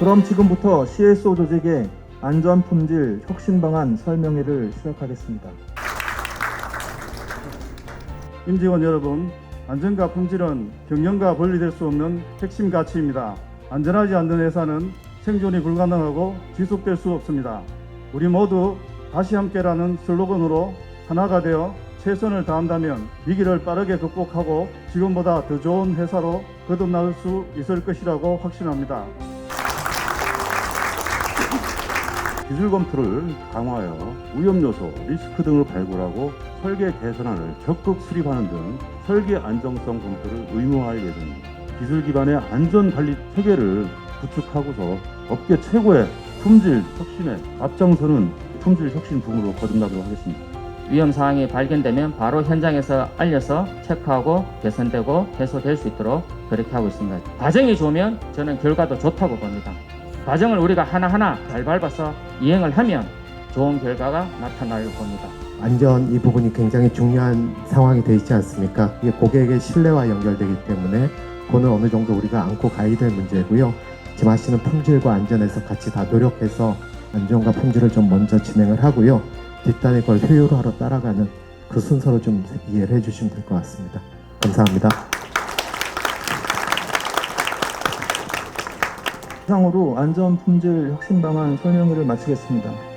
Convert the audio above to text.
그럼 지금부터 CSO 조직의 안전 품질 혁신 방안 설명회를 시작하겠습니다. 임직원 여러분, 안전과 품질은 경영과 분리될 수 없는 핵심 가치입니다. 안전하지 않는 회사는 생존이 불가능하고 지속될 수 없습니다. 우리 모두 다시 함께라는 슬로건으로 하나가 되어 최선을 다한다면 위기를 빠르게 극복하고 지금보다 더 좋은 회사로 거듭날 수 있을 것이라고 확신합니다. 기술 검토를 강화하여 위험 요소, 리스크 등을 발굴하고 설계 개선안을 적극 수립하는 등 설계 안정성 검토를 의무화할 예정입니다. 기술 기반의 안전 관리 체계를 구축하고서 업계 최고의 품질 혁신에 앞장서는 품질 혁신 부문으로 거듭나도록 하겠습니다. 위험 사항이 발견되면 바로 현장에서 알려서 체크하고 개선되고 해소될 수 있도록 그렇게 하고 있습니다. 과정이 좋으면 저는 결과도 좋다고 봅니다. 과정을 우리가 하나하나 잘 밟아서 이행을 하면 좋은 결과가 나타날 겁니다. 안전 이 부분이 굉장히 중요한 상황이 되어 있지 않습니까? 이게 고객의 신뢰와 연결되기 때문에 그거는 어느 정도 우리가 안고 가야 될 문제고요. 지금 하시는 품질과 안전에서 같이 다 노력해서 안전과 품질을 좀 먼저 진행을 하고요. 뒷단에 그걸 효율화로 따라가는 그 순서로 좀 이해를 해주시면 될 것 같습니다. 감사합니다. 이상으로 안전 품질 혁신 방안 설명회를 마치겠습니다.